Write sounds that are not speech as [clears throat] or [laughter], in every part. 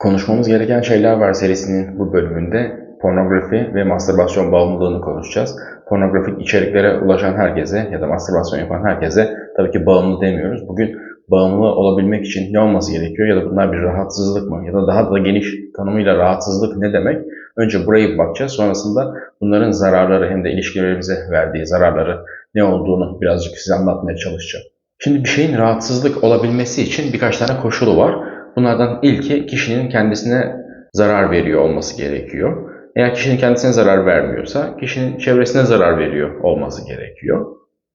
Konuşmamız gereken şeyler var serisinin bu bölümünde pornografi ve mastürbasyon bağımlılığını konuşacağız. Pornografik içeriklere ulaşan herkese ya da mastürbasyon yapan herkese tabii ki bağımlı demiyoruz. Bugün bağımlı olabilmek için ne olması gerekiyor ya da bunlar bir rahatsızlık mı ya da daha da geniş tanımıyla rahatsızlık ne demek? Önce burayı bakacağız. Sonrasında bunların zararları hem de ilişkilerimize verdiği zararları ne olduğunu birazcık size anlatmaya çalışacağım. Şimdi bir şeyin rahatsızlık olabilmesi için birkaç tane koşulu var. Bunlardan ilki kişinin kendisine zarar veriyor olması gerekiyor. Eğer kişinin kendisine zarar vermiyorsa kişinin çevresine zarar veriyor olması gerekiyor.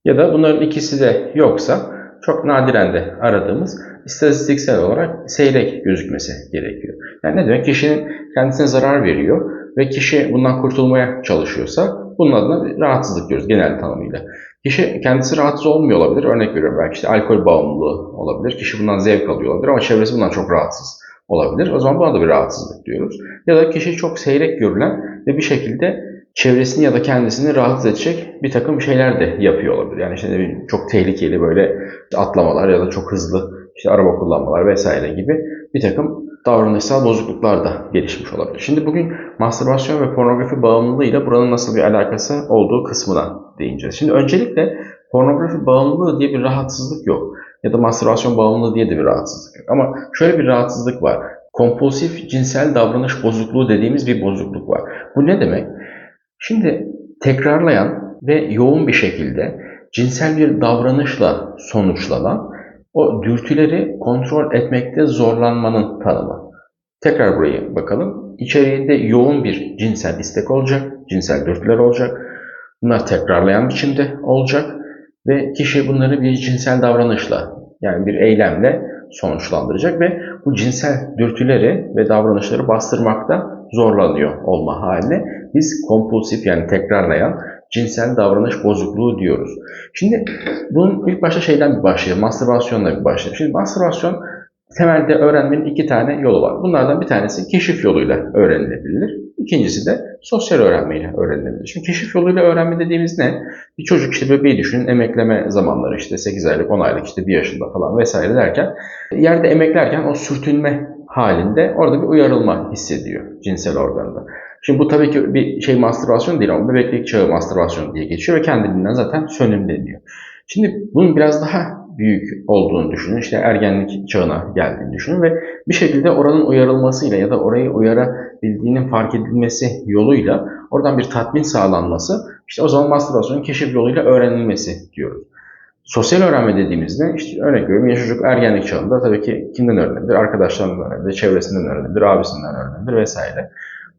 Ya da bunların ikisi de yoksa çok nadiren de aradığımız istatistiksel olarak seyrek gözükmesi gerekiyor. Yani ne demek? Kişinin kendisine zarar veriyor ve kişi bundan kurtulmaya çalışıyorsa bunun adına bir rahatsızlık diyoruz genel tanımıyla. Kişi kendisi rahatsız olmuyor olabilir. Örnek veriyorum belki işte alkol bağımlılığı olabilir. Kişi bundan zevk alıyor olabilir ama çevresi bundan çok rahatsız olabilir. O zaman buna da bir rahatsızlık diyoruz. Ya da kişi çok seyrek görülen ve bir şekilde çevresini ya da kendisini rahatsız edecek bir takım şeyler de yapıyor olabilir. Yani işte çok tehlikeli böyle atlamalar ya da çok hızlı işte araba kullanmalar vesaire gibi bir takım davranışsal bozukluklar da gelişmiş olabilir. Şimdi bugün mastürbasyon ve pornografi bağımlılığıyla buranın nasıl bir alakası olduğu kısmına değineceğiz. Şimdi öncelikle pornografi bağımlılığı diye bir rahatsızlık yok. Ya da mastürbasyon bağımlılığı diye de bir rahatsızlık yok. Ama şöyle bir rahatsızlık var. Kompulsif cinsel davranış bozukluğu dediğimiz bir bozukluk var. Bu ne demek? Şimdi tekrarlayan ve yoğun bir şekilde cinsel bir davranışla sonuçlanan o dürtüleri kontrol etmekte zorlanmanın tanımı. Tekrar buraya bakalım. İçeriğinde yoğun bir cinsel istek olacak, cinsel dürtüler olacak. Bunlar tekrarlayan biçimde olacak ve kişi bunları bir cinsel davranışla yani bir eylemle sonuçlandıracak ve bu cinsel dürtüleri ve davranışları bastırmakta zorlanıyor olma haline biz kompulsif yani tekrarlayan cinsel davranış bozukluğu diyoruz. Şimdi bunun ilk başta şeyden bir başlayalım. Mastürbasyonla bir başlayalım. Şimdi mastürbasyon temelde öğrenmenin iki tane yolu var. Bunlardan bir tanesi keşif yoluyla öğrenilebilir. İkincisi de sosyal öğrenmeyle öğrenilebilir. Şimdi keşif yoluyla öğrenme dediğimiz ne? Bir çocuk işte bebeği düşünün emekleme zamanları işte 8 aylık 10 aylık işte 1 yaşında falan vesaire derken yerde emeklerken o sürtünme halinde orada bir uyarılma hissediyor cinsel organda. Şimdi bu tabii ki bir şey mastürbasyon değil ama bebeklik çağı mastürbasyon diye geçiyor ve kendiliğinden zaten sönüm deniyor. Şimdi bunun biraz daha büyük olduğunu düşünün. İşte ergenlik çağına geldiğini düşünün ve bir şekilde oranın uyarılmasıyla ya da orayı uyarabildiğinin fark edilmesi yoluyla oradan bir tatmin sağlanması işte o zaman mastürbasyonun keşif yoluyla öğrenilmesi diyoruz. Sosyal öğrenme dediğimizde işte örnek veriyorum ya çocuk ergenlik çağında tabii ki kimden öğrenebilir? Arkadaşlarından öğrenebilir, çevresinden öğrenebilir, abisinden öğrenebilir vesaire.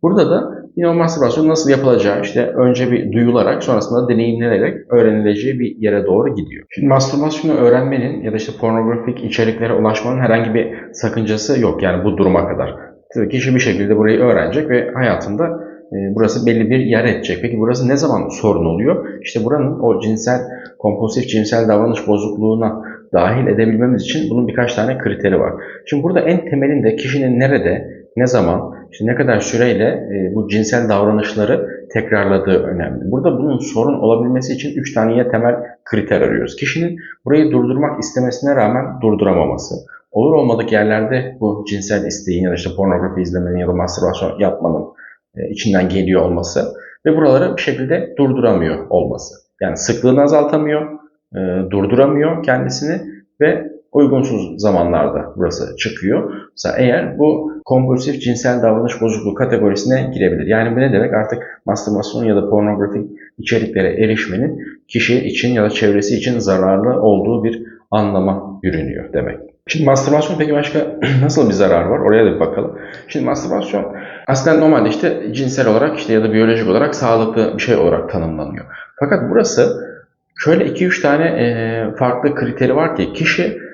Burada da yine o mastürbasyon nasıl yapılacağı işte önce bir duyularak sonrasında deneyimlenerek öğrenileceği bir yere doğru gidiyor. Şimdi mastürbasyonu öğrenmenin ya da işte pornografik içeriklere ulaşmanın herhangi bir sakıncası yok yani bu duruma kadar. Tabii kişi bir şekilde burayı öğrenecek ve hayatında e, burası belli bir yer edecek. Peki burası ne zaman sorun oluyor? İşte buranın o cinsel, kompulsif cinsel davranış bozukluğuna dahil edebilmemiz için bunun birkaç tane kriteri var. Şimdi burada en temelinde kişinin nerede, ne zaman, işte ne kadar süreyle e, bu cinsel davranışları tekrarladığı önemli. Burada bunun sorun olabilmesi için 3 tane temel kriter arıyoruz. Kişinin burayı durdurmak istemesine rağmen durduramaması. Olur olmadık yerlerde bu cinsel isteğin ya da işte pornografi izlemenin ya da mastürbasyon yapmanın e, içinden geliyor olması ve buraları bir şekilde durduramıyor olması. Yani sıklığını azaltamıyor, e, durduramıyor kendisini ve uygunsuz zamanlarda burası çıkıyor. Mesela eğer bu kompulsif cinsel davranış bozukluğu kategorisine girebilir. Yani bu ne demek? Artık mastürbasyon ya da pornografik içeriklere erişmenin kişi için ya da çevresi için zararlı olduğu bir anlama bürünüyor demek. Şimdi mastürbasyon peki başka [clears throat] nasıl bir zarar var? Oraya da bir bakalım. Şimdi mastürbasyon aslında normalde işte cinsel olarak işte ya da biyolojik olarak sağlıklı bir şey olarak tanımlanıyor. Fakat burası şöyle 2-3 tane farklı kriteri var ki kişi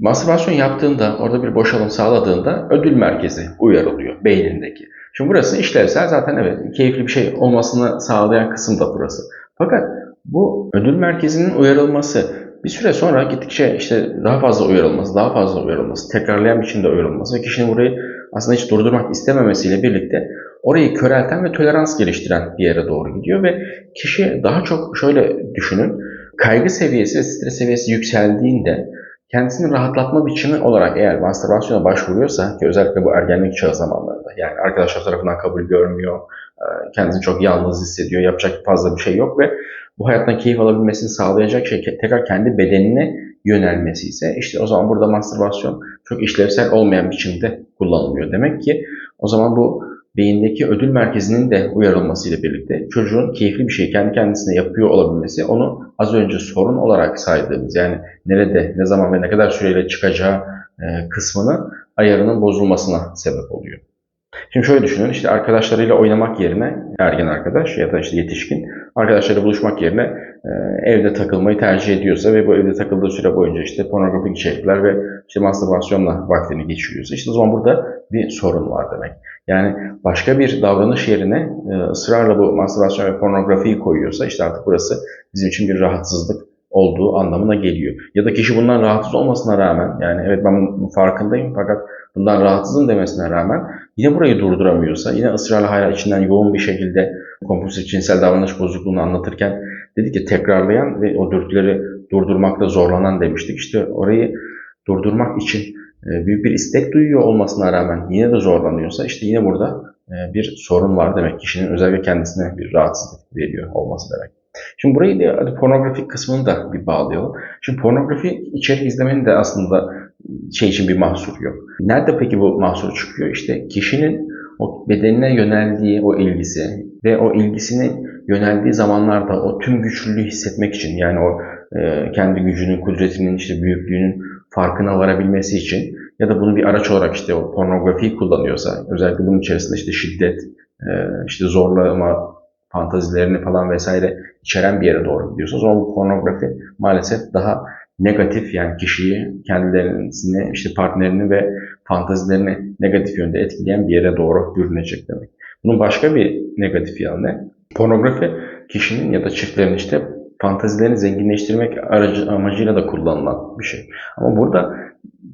Mastürbasyon yaptığında, orada bir boşalım sağladığında ödül merkezi uyarılıyor beynindeki. Şimdi burası işlevsel zaten evet keyifli bir şey olmasını sağlayan kısım da burası. Fakat bu ödül merkezinin uyarılması bir süre sonra gittikçe işte daha fazla uyarılması, daha fazla uyarılması, tekrarlayan biçimde uyarılması ve kişinin burayı aslında hiç durdurmak istememesiyle birlikte orayı körelten ve tolerans geliştiren bir yere doğru gidiyor ve kişi daha çok şöyle düşünün kaygı seviyesi ve stres seviyesi yükseldiğinde kendisini rahatlatma biçimi olarak eğer mastürbasyona başvuruyorsa ki özellikle bu ergenlik çağı zamanlarında yani arkadaşlar tarafından kabul görmüyor, e, kendisini çok yalnız hissediyor, yapacak fazla bir şey yok ve bu hayattan keyif alabilmesini sağlayacak şey tekrar kendi bedenine yönelmesi ise işte o zaman burada mastürbasyon çok işlevsel olmayan biçimde kullanılıyor. Demek ki o zaman bu beyindeki ödül merkezinin de uyarılmasıyla birlikte çocuğun keyifli bir şey kendi kendisine yapıyor olabilmesi onu az önce sorun olarak saydığımız yani nerede, ne zaman ve ne kadar süreyle çıkacağı e, kısmını ayarının bozulmasına sebep oluyor. Şimdi şöyle düşünün işte arkadaşlarıyla oynamak yerine ergen arkadaş ya da işte yetişkin arkadaşlarıyla buluşmak yerine e, evde takılmayı tercih ediyorsa ve bu evde takıldığı süre boyunca işte pornografik içerikler ve işte mastürbasyonla vaktini geçiriyorsa işte o zaman burada bir sorun var demek. Yani başka bir davranış yerine e, ısrarla bu mastürbasyon ve pornografiyi koyuyorsa işte artık burası bizim için bir rahatsızlık olduğu anlamına geliyor. Ya da kişi bundan rahatsız olmasına rağmen yani evet ben farkındayım fakat bundan rahatsızım demesine rağmen yine burayı durduramıyorsa yine ısrarla hala içinden yoğun bir şekilde kompulsif cinsel davranış bozukluğunu anlatırken dedi ki tekrarlayan ve o dürtüleri durdurmakta zorlanan demiştik. İşte orayı durdurmak için e, büyük bir istek duyuyor olmasına rağmen yine de zorlanıyorsa işte yine burada e, bir sorun var demek. Kişinin özellikle kendisine bir rahatsızlık veriyor olması demek. Şimdi burayı da pornografik kısmını da bir bağlayalım. Şimdi pornografi içerik izlemenin de aslında şey için bir mahsur yok. Nerede peki bu mahsur çıkıyor? İşte kişinin o bedenine yöneldiği o ilgisi ve o ilgisinin yöneldiği zamanlarda o tüm güçlülüğü hissetmek için yani o e, kendi gücünün, kudretinin, işte büyüklüğünün farkına varabilmesi için ya da bunu bir araç olarak işte o pornografiyi kullanıyorsa özellikle bunun içerisinde işte şiddet, e, işte zorlama fantazilerini falan vesaire içeren bir yere doğru gidiyorsa o zaman bu pornografi maalesef daha negatif yani kişiyi, kendilerini, işte partnerini ve fantazilerini negatif yönde etkileyen bir yere doğru bürünecek demek. Bunun başka bir negatif yanı ne? Pornografi kişinin ya da çiftlerin işte fantazilerini zenginleştirmek aracı, amacıyla da kullanılan bir şey. Ama burada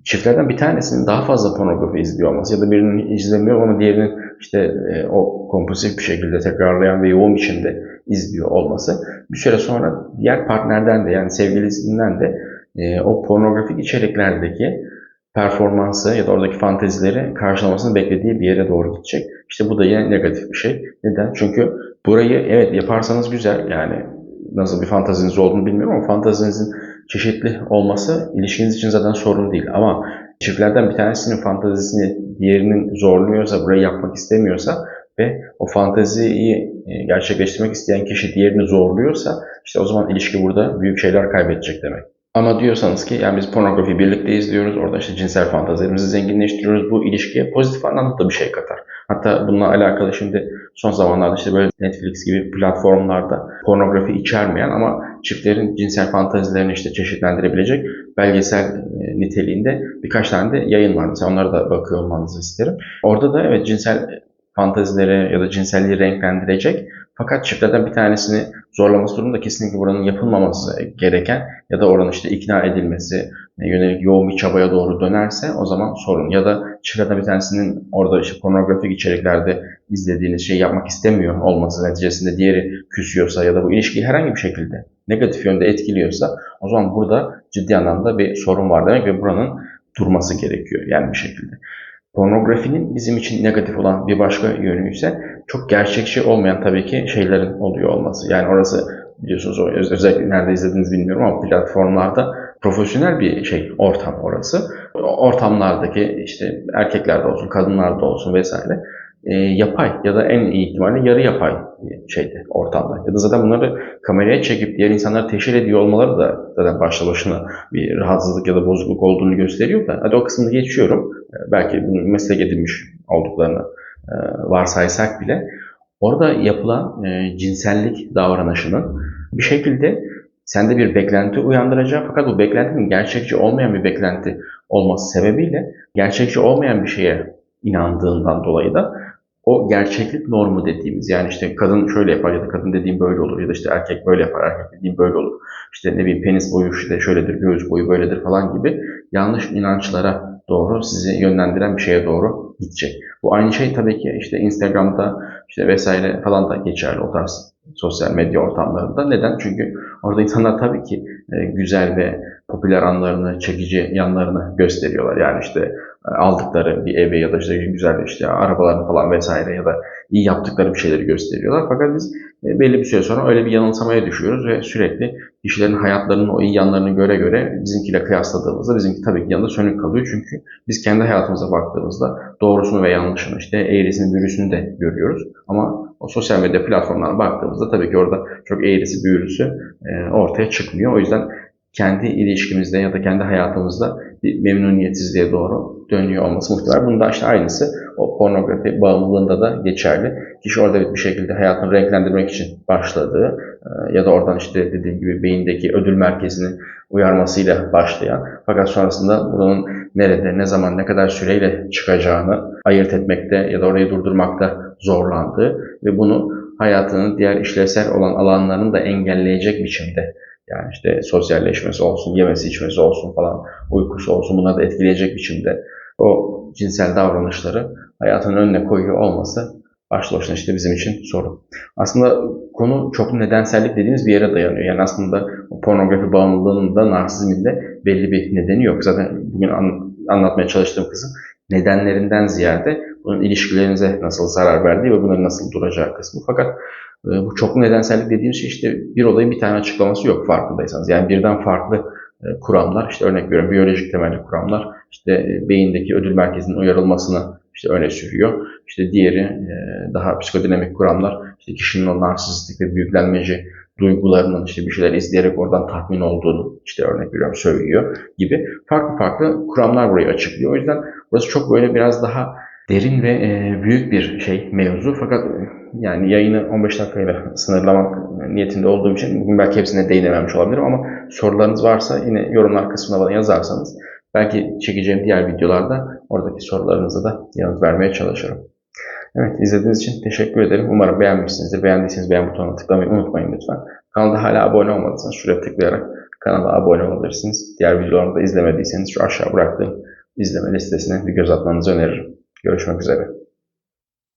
çiftlerden bir tanesinin daha fazla pornografi izliyor olması ya da birinin izlemiyor ama diğerinin işte e, o kompulsif bir şekilde tekrarlayan ve yoğun biçimde izliyor olması bir süre sonra diğer partnerden de yani sevgilisinden de e, o pornografik içeriklerdeki performansı ya da oradaki fantezileri karşılamasını beklediği bir yere doğru gidecek. İşte bu da yine negatif bir şey. Neden? Çünkü burayı evet yaparsanız güzel yani nasıl bir fantaziniz olduğunu bilmiyorum ama fantazinizin çeşitli olması ilişkiniz için zaten sorun değil. Ama çiftlerden bir tanesinin fantazisini diğerinin zorluyorsa, burayı yapmak istemiyorsa ve o fanteziyi e, gerçekleştirmek isteyen kişi diğerini zorluyorsa işte o zaman ilişki burada büyük şeyler kaybedecek demek. Ama diyorsanız ki yani biz pornografi birlikte izliyoruz, orada işte cinsel fantazilerimizi zenginleştiriyoruz. Bu ilişkiye pozitif anlamda da bir şey katar. Hatta bununla alakalı şimdi son zamanlarda işte böyle Netflix gibi platformlarda pornografi içermeyen ama çiftlerin cinsel fantazilerini işte çeşitlendirebilecek belgesel e, niteliğinde birkaç tane de yayın var. Mesela onlara da bakıyor olmanızı isterim. Orada da evet cinsel fantazileri ya da cinselliği renklendirecek fakat çiftlerden bir tanesini zorlaması durumunda kesinlikle buranın yapılmaması gereken ya da oranın işte ikna edilmesi e, yönelik yoğun bir çabaya doğru dönerse o zaman sorun. Ya da çiftlerden bir tanesinin orada işte pornografik içeriklerde izlediğiniz şeyi yapmak istemiyor olması neticesinde diğeri küsüyorsa ya da bu ilişkiyi herhangi bir şekilde negatif yönde etkiliyorsa o zaman burada ciddi anlamda bir sorun var demek ve buranın durması gerekiyor yani bir şekilde. Pornografinin bizim için negatif olan bir başka yönü ise çok gerçekçi olmayan tabii ki şeylerin oluyor olması. Yani orası biliyorsunuz özellikle nerede izlediğinizi bilmiyorum ama platformlarda profesyonel bir şey ortam orası. Ortamlardaki işte erkeklerde olsun, kadınlarda olsun vesaire e, yapay ya da en iyi ihtimalle yarı yapay şeydi ortamda. Ya da zaten bunları kameraya çekip diğer insanları teşhir ediyor olmaları da zaten başlı başına bir rahatsızlık ya da bozukluk olduğunu gösteriyor da hadi o kısmını geçiyorum. E, belki bunu meslek edinmiş olduklarını e, varsaysak bile orada yapılan e, cinsellik davranışının bir şekilde sende bir beklenti uyandıracak fakat bu beklentinin gerçekçi olmayan bir beklenti olması sebebiyle gerçekçi olmayan bir şeye inandığından dolayı da o gerçeklik normu dediğimiz yani işte kadın şöyle yapar ya da kadın dediğim böyle olur ya da işte erkek böyle yapar erkek dediğim böyle olur. İşte ne bileyim penis boyu işte şöyledir, göğüs boyu böyledir falan gibi yanlış inançlara doğru sizi yönlendiren bir şeye doğru gidecek. Bu aynı şey tabii ki işte Instagram'da işte vesaire falan da geçerli o tarz sosyal medya ortamlarında. Neden? Çünkü orada insanlar tabii ki e, güzel ve popüler anlarını, çekici yanlarını gösteriyorlar. Yani işte aldıkları bir evi ya da işte güzel işte arabalarını falan vesaire ya da iyi yaptıkları bir şeyleri gösteriyorlar. Fakat biz e, belli bir süre sonra öyle bir yanılsamaya düşüyoruz ve sürekli kişilerin hayatlarının o iyi yanlarını göre göre bizimkiyle kıyasladığımızda bizimki tabii ki yanında sönük kalıyor. Çünkü biz kendi hayatımıza baktığımızda doğrusunu ve yanlışını işte eğrisini büğrüsünü de görüyoruz. Ama o sosyal medya platformlarına baktığımızda tabii ki orada çok eğrisi büğrüsü e, ortaya çıkmıyor. O yüzden kendi ilişkimizde ya da kendi hayatımızda bir memnuniyetsizliğe doğru dönüyor olması muhtemel. Bunun da işte aynısı o pornografi bağımlılığında da geçerli. Kişi orada bir şekilde hayatını renklendirmek için başladığı e, ya da oradan işte dediğim gibi beyindeki ödül merkezinin uyarmasıyla başlayan fakat sonrasında bunun nerede, ne zaman, ne kadar süreyle çıkacağını ayırt etmekte ya da orayı durdurmakta zorlandığı ve bunu hayatının diğer işlevsel olan alanlarını da engelleyecek biçimde yani işte sosyalleşmesi olsun, yemesi içmesi olsun falan, uykusu olsun bunları da etkileyecek biçimde o cinsel davranışları hayatının önüne koyuyor olması başlı başına işte bizim için sorun. Aslında konu çok nedensellik dediğimiz bir yere dayanıyor. Yani aslında pornografi bağımlılığının da narsizmin de belli bir nedeni yok. Zaten bugün an, anlatmaya çalıştığım kısım nedenlerinden ziyade bunun ilişkilerinize nasıl zarar verdiği ve bunların nasıl duracağı kısmı. Fakat bu çoklu nedensellik dediğimiz şey işte bir olayın bir tane açıklaması yok farkındaysanız. Yani birden farklı e, kuramlar, işte örnek veriyorum biyolojik temelli kuramlar, işte e, beyindeki ödül merkezinin uyarılmasını işte öne sürüyor. İşte diğeri daha psikodinamik kuramlar, işte kişinin o narsistik ve büyüklenmeci duygularının işte bir şeyler izleyerek oradan tatmin olduğunu işte örnek veriyorum söylüyor gibi farklı farklı kuramlar burayı açıklıyor. O yüzden burası çok böyle biraz daha derin ve e, büyük bir şey mevzu. Fakat e, yani yayını 15 dakikayla sınırlamak niyetinde olduğum için bugün belki hepsine değinememiş olabilirim ama sorularınız varsa yine yorumlar kısmına bana yazarsanız belki çekeceğim diğer videolarda oradaki sorularınıza da yanıt vermeye çalışırım. Evet izlediğiniz için teşekkür ederim. Umarım beğenmişsinizdir. Beğendiyseniz beğen butonuna tıklamayı unutmayın lütfen. Kanalda hala abone olmadıysanız şuraya tıklayarak kanala abone olabilirsiniz. Diğer videolarımı da izlemediyseniz şu aşağı bıraktığım izleme listesine bir göz atmanızı öneririm. Görüşmek üzere.